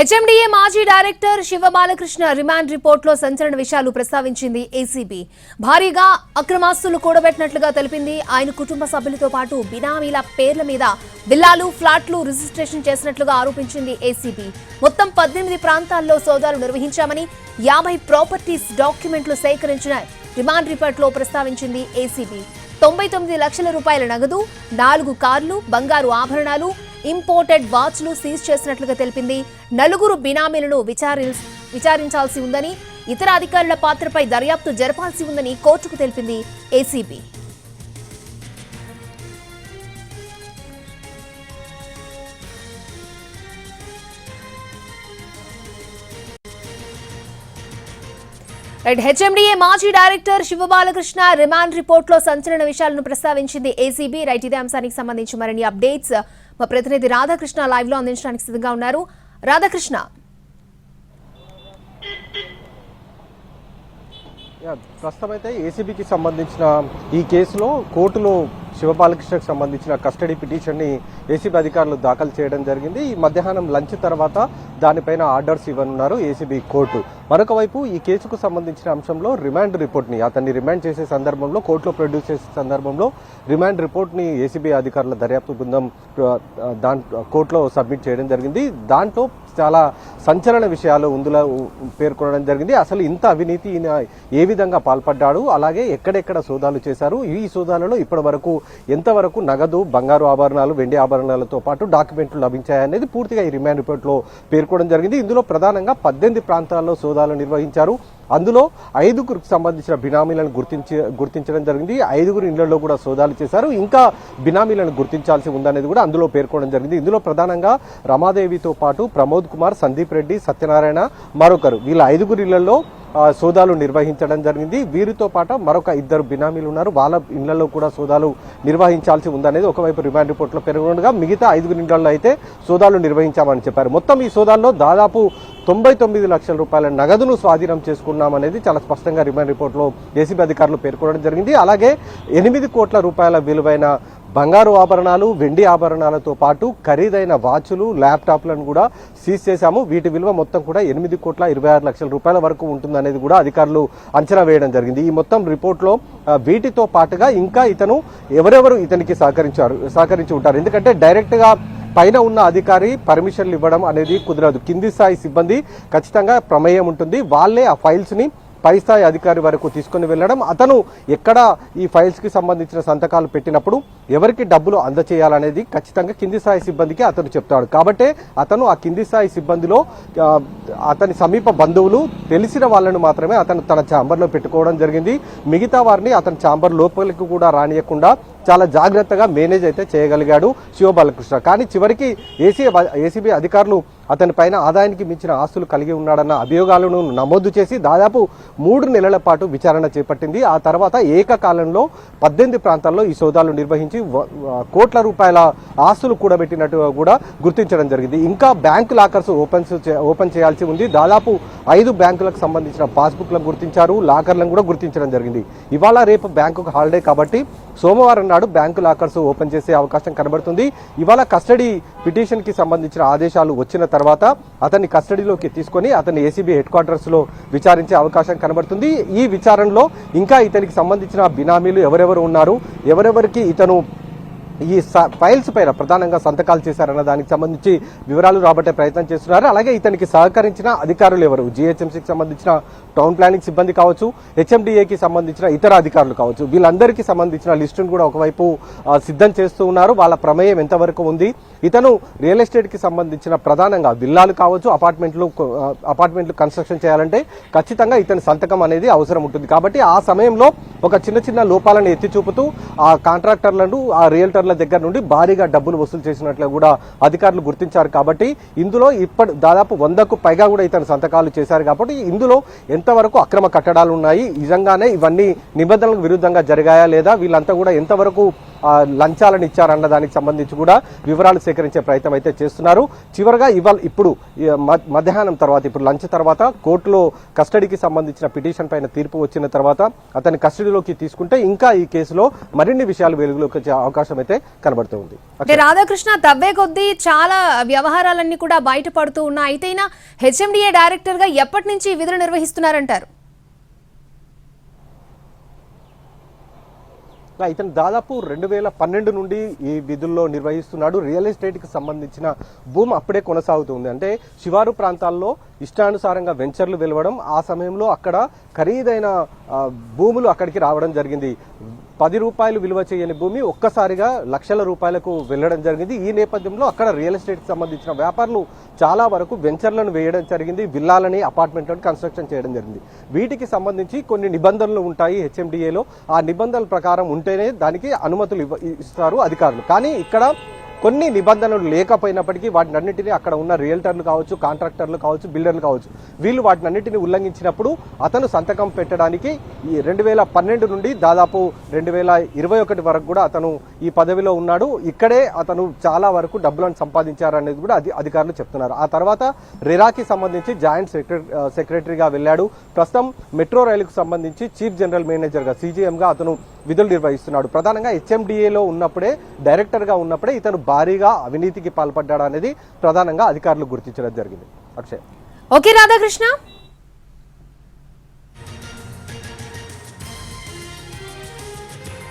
HMDA మాజీ director Shiva Balakrishna remand రిపోర్ట్లో సంచలన విషయాలు ప్రస్తావించింది ఏసీబీ. భారీగా అక్రమాస్తులు కూడబెట్టినట్లుగా తెలిపింది ఆయన కుటుంబ సభ్యులతో పాటు బినామీల పేర్ల మీద బిల్లాలు ఫ్లాట్లు రిజిస్ట్రేషన్ చేసినట్లుగా ఆరోపించింది ఏసీబీ. మొత్తం పద్దెనిమిది ప్రాంతాల్లో సోదాలు నిర్వహించామని యాభై ప్రాపర్టీస్ డాక్యుమెంట్లు సేకరించిన రిమాండ్ రిపోర్ట్లో ప్రస్తావించింది ఏసీబీ. తొంభై తొమ్మిది లక్షల రూపాయల నగదు నాలుగు కార్లు బంగారు ఆభరణాలు ఇంపోర్టెడ్ వాచ్లు సీజ్ చేసినట్లుగా తెలిపింది. నలుగురు బినామీలను విచారి విచారించాల్సి ఉందని ఇతర అధికారుల పాత్రపై దర్యాప్తు జరపాల్సి ఉందని కోర్టుకు తెలిపింది ఏసీబీ. రైట్ హెచ్ఎండిఏ మాజీ డైరెక్టర్ శివబాలకృష్ణ రిమాండ్ రిపోర్ట్లో సంచలన విషయాలను ప్రస్తావించింది ఏసీబీ. రైట్ ఇదే అంశానికి సంబంధించి మరిన్ని అప్డేట్స్. మా ప్రతినిధి రాధాకృష్ణ లైవ్లో అందించడానికి సిద్ధంగా ఉన్నారు. రాధాకృష్ణ. యా, ప్రస్తుతం అయితే ఏసీబీకి సంబంధించిన ఈ కేసులో కోర్టులో శివబాలకృష్ణకు సంబంధించిన కస్టడీ పిటిషన్ని ఏసీబీ అధికారులు దాఖలు చేయడం జరిగింది. ఈ మధ్యాహ్నం లంచ్ తర్వాత దానిపైన ఆర్డర్స్ ఇవ్వనున్నారు ఏసీబీ కోర్టు. మరొక వైపు ఈ కేసుకు సంబంధించిన అంశంలో రిమాండ్ రిపోర్ట్ని అతన్ని రిమాండ్ చేసే సందర్భంలో కోర్టులో ప్రొడ్యూస్ చేసే సందర్భంలో రిమాండ్ రిపోర్ట్ని ఏసీబీ అధికారుల దర్యాప్తు బృందం దాంట్లో కోర్టులో సబ్మిట్ చేయడం జరిగింది. దాంట్లో చాలా సంచలన విషయాలు ఇందులో పేర్కొనడం జరిగింది. అసలు ఇంత అవినీతి ఏ విధంగా పాల్పడ్డాడు? అలాగే ఎక్కడెక్కడ సోదాలు చేశారు? ఈ సోదాలలో ఇప్పటి వరకు ఎంతవరకు నగదు బంగారు ఆభరణాలు వెండి ఆభరణాలతో పాటు డాక్యుమెంట్లు లభించాయనేది పూర్తిగా ఈ రిమాండ్ రిపోర్ట్లో పేర్కొనడం జరిగింది. ఇందులో ప్రధానంగా పద్దెనిమిది ప్రాంతాల్లో సోదాలు నిర్వహించారు. అందులో ఐదుగురికి సంబంధించిన బినామీలను గుర్తించి గుర్తించడం జరిగింది. ఐదుగురు ఇళ్ళలో కూడా సోదాలు చేశారు. ఇంకా బినామీలను గుర్తించాల్సి ఉందనేది కూడా అందులో పేర్కొనడం జరిగింది. ఇందులో ప్రధానంగా రమాదేవితో పాటు ప్రమోద్ కుమార్ సందీప్ రెడ్డి సత్యనారాయణ మరొకరు. వీళ్ళ ఐదుగురు ఇళ్ళలో సోదాలు నిర్వహించడం జరిగింది. వీరితో పాటు మరొక ఇద్దరు బినామీలు ఉన్నారు. వాళ్ళ ఇళ్ళలో కూడా సోదాలు నిర్వహించాల్సి ఉందనేది ఒకవైపు రిమాండ్ రిపోర్ట్లో పేర్కొనగా మిగతా ఐదుగురు ఇళ్ళలో అయితే సోదాలు నిర్వహించామని చెప్పారు. మొత్తం ఈ సోదాల్లో దాదాపు తొంభై తొమ్మిది లక్షల రూపాయల నగదును స్వాధీనం చేసుకున్నామనేది చాలా స్పష్టంగా రిమాండ్ రిపోర్ట్లో ఏసీబీ అధికారులు పేర్కొనడం జరిగింది. అలాగే ఎనిమిది కోట్ల రూపాయల విలువైన బంగారు ఆభరణాలు వెండి ఆభరణాలతో పాటు ఖరీదైన వాచ్లు ల్యాప్టాప్లను కూడా సీజ్ చేశాము. వీటి విలువ మొత్తం కూడా ఎనిమిది కోట్ల ఇరవై ఆరు లక్షల రూపాయల వరకు ఉంటుందనేది కూడా అధికారులు అంచనా వేయడం జరిగింది. ఈ మొత్తం రిపోర్ట్లో వీటితో పాటుగా ఇంకా ఇతను ఎవరెవరు ఇతనికి సహకరించారు సహకరించి ఉంటారు? ఎందుకంటే డైరెక్ట్గా పైన ఉన్న అధికారి పర్మిషన్లు ఇవ్వడం అనేది కుదరదు. కింది స్థాయి సిబ్బంది ఖచ్చితంగా ప్రమేయం ఉంటుంది. వాళ్ళే ఆ ఫైల్స్ని పై స్థాయి అధికారి వరకు తీసుకొని వెళ్ళడం అతను ఎక్కడ ఈ ఫైల్స్కి సంబంధించిన సంతకాలు పెట్టినప్పుడు ఎవరికి డబ్బులు అందచేయాలనేది ఖచ్చితంగా కింది స్థాయి సిబ్బందికి అతను చెప్తాడు. కాబట్టి అతను ఆ కింది స్థాయి సిబ్బందిలో అతని సమీప బంధువులు తెలిసిన వాళ్ళను మాత్రమే అతను తన ఛాంబర్లో పెట్టుకోవడం జరిగింది. మిగతా వారిని అతని ఛాంబర్ లోపలికి కూడా రానియకుండా చాలా జాగ్రత్తగా మేనేజ్ అయితే చేయగలిగాడు శివబాలకృష్ణ. కానీ చివరికి ఏసీ ఏసీబీ అధికారులు అతని పైన ఆదాయానికి మించిన ఆస్తులు కలిగి ఉన్నాడన్న అభియోగాలను నమోదు చేసి దాదాపు మూడు నెలల పాటు విచారణ చేపట్టింది. ఆ తర్వాత ఏకకాలంలో పద్దెనిమిది ప్రాంతాల్లో ఈ సోదాలు నిర్వహించి కోట్ల రూపాయల ఆస్తులు కూడబెట్టినట్టు కూడా గుర్తించడం జరిగింది. ఇంకా బ్యాంకు లాకర్స్ ఓపెన్ ఓపెన్ చేయాల్సి ఉంది. దాదాపు ఐదు బ్యాంకులకు సంబంధించిన పాస్బుక్లను గుర్తించారు. లాకర్లను కూడా గుర్తించడం జరిగింది. ఇవాళ రేపు బ్యాంకుకు హాలిడే కాబట్టి సోమవారం నాడు బ్యాంకు లాకర్స్ ఓపెన్ చేసే అవకాశం కనబడుతుంది. ఇవాళ కస్టడీ పిటిషన్కి సంబంధించిన ఆదేశాలు వచ్చిన తర్వాత తర్వాత అతన్ని కస్టడీలోకి తీసుకొని అతన్ని ఏసీబీ హెడ్ క్వార్టర్స్లో విచారించే అవకాశం కనబడుతుంది. ఈ విచారణలో ఇంకా ఇతనికి సంబంధించిన బినామీలు ఎవరెవరు ఉన్నారు? ఎవరెవరికి ఇతను ఈ స- ఫైల్స్ పైన ప్రధానంగా సంతకాలు చేశారన్న దానికి సంబంధించి వివరాలు రాబట్టే ప్రయత్నం చేస్తున్నారు. అలాగే ఇతనికి సహకరించిన అధికారులు ఎవరు? జిహెచ్ఎంసీకి సంబంధించిన టౌన్ ప్లానింగ్ సిబ్బంది కావచ్చు హెచ్ఎండిఏకి సంబంధించిన ఇతర అధికారులు కావచ్చు. వీళ్ళందరికీ సంబంధించిన లిస్టును కూడా ఒకవైపు సిద్ధం చేస్తూ ఉన్నారు. వాళ్ళ ప్రమేయం ఎంతవరకు ఉంది? ఇతను రియల్ ఎస్టేట్కి సంబంధించిన ప్రధానంగా విల్లాలు కావచ్చు అపార్ట్మెంట్లు అపార్ట్మెంట్లు కన్స్ట్రక్షన్ చేయాలంటే ఖచ్చితంగా ఇతని సంతకం అనేది అవసరం ఉంటుంది. కాబట్టి ఆ సమయంలో ఒక చిన్న చిన్న లోపాలను ఎత్తి చూపుతూ ఆ కాంట్రాక్టర్లను ఆ రియల్టర్ల దగ్గర నుండి భారీగా డబ్బులు వసూలు చేసినట్లు కూడా అధికారులు గుర్తించారు. కాబట్టి ఇందులో ఇప్పటి దాదాపు వందకు పైగా కూడా ఇతను సంతకాలు చేశారు. కాబట్టి ఇందులో ఎంతవరకు అక్రమ కట్టడాలు ఉన్నాయి? నిజంగానే ఇవన్నీ నిబంధనలకు విరుద్ధంగా జరిగాయా లేదా? వీళ్ళంతా కూడా ఎంతవరకు లంచాలను ఇచ్చారన్న దానికి సంబంధించి కూడా వివరాలు సేకరించే ప్రయత్నం అయితే చేస్తున్నారు. చివరగా ఇవాళ ఇప్పుడు మధ్యాహ్నం తర్వాత ఇప్పుడు లంచ్ తర్వాత కోర్టులో కస్టడీకి సంబంధించిన పిటిషన్ పైన తీర్పు వచ్చిన తర్వాత అతని కస్టడీలోకి తీసుకుంటే ఇంకా ఈ కేసులో మరిన్ని విషయాలు వెలుగులోకి వచ్చే అవకాశం అయితే కనబడుతూ ఉంది. రాధాకృష్ణ తవ్వే కొద్దీ చాలా వ్యవహారాలన్నీ కూడా బయటపడుతూ ఉన్నాయి. అయితే హెచ్ఎండిఏ డైరెక్టర్గా ఎప్పటి నుంచి విధులు నిర్వహిస్తున్నారంటారు? ఇతను దాదాపు రెండు వేల పన్నెండు నుండి ఈ విధుల్లో నిర్వహిస్తున్నాడు. రియల్ ఎస్టేట్కి సంబంధించిన భూమి అప్పుడే కొనసాగుతుంది అంటే శివారు ప్రాంతాల్లో ఇష్టానుసారంగా వెంచర్లు వెలవడం ఆ సమయంలో అక్కడ ఖరీదైన భూములు అక్కడికి రావడం జరిగింది. పది రూపాయలు విలువ చేయని భూమి ఒక్కసారిగా లక్షల రూపాయలకు వెళ్ళడం జరిగింది. ఈ నేపథ్యంలో అక్కడ రియల్ ఎస్టేట్కి సంబంధించిన వ్యాపారులు చాలా వరకు వెంచర్లను వేయడం జరిగింది. విల్లాలని అపార్ట్మెంట్లను కన్స్ట్రక్షన్ చేయడం జరిగింది. వీటికి సంబంధించి కొన్ని నిబంధనలు ఉంటాయి హెచ్ఎండిఏలో. ఆ నిబంధనల ప్రకారం ఉంటేనే దానికి అనుమతులు ఇవ్వ ఇస్తారు అధికారులు. కానీ ఇక్కడ కొన్ని నిబంధనలు లేకపోయినప్పటికీ వాటిని అన్నింటినీ అక్కడ ఉన్న రియల్టర్లు కావచ్చు కాంట్రాక్టర్లు కావచ్చు బిల్డర్లు కావచ్చు వీళ్ళు వాటిని అన్నింటినీ ఉల్లంఘించినప్పుడు అతను సంతకం పెట్టడానికి ఈ రెండు వేల పన్నెండు నుండి దాదాపు రెండు వేల ఇరవై ఒకటి వరకు కూడా అతను ఈ పదవిలో ఉన్నాడు. ఇక్కడే అతను చాలా వరకు డబ్బులను సంపాదించారనేది కూడా అది అధికారులు చెప్తున్నారు. ఆ తర్వాత రెరాకి సంబంధించి జాయింట్ సెక్రటరీగా వెళ్ళాడు. ప్రస్తుతం మెట్రో రైలుకు సంబంధించి చీఫ్ జనరల్ మేనేజర్గా సీజీఎంగా అతను విధులు నిర్వహిస్తున్నాడు. ప్రధానంగా హెచ్ఎండిఏలో ఉన్నప్పుడే డైరెక్టర్గా ఉన్నప్పుడే ఇతను భారీగా అవినీతికి పాల్పడ్డాడు అనేది ప్రధానంగా అధికారులు గుర్తించడం జరిగింది. అక్షయ్. ఓకే రాధాకృష్ణ.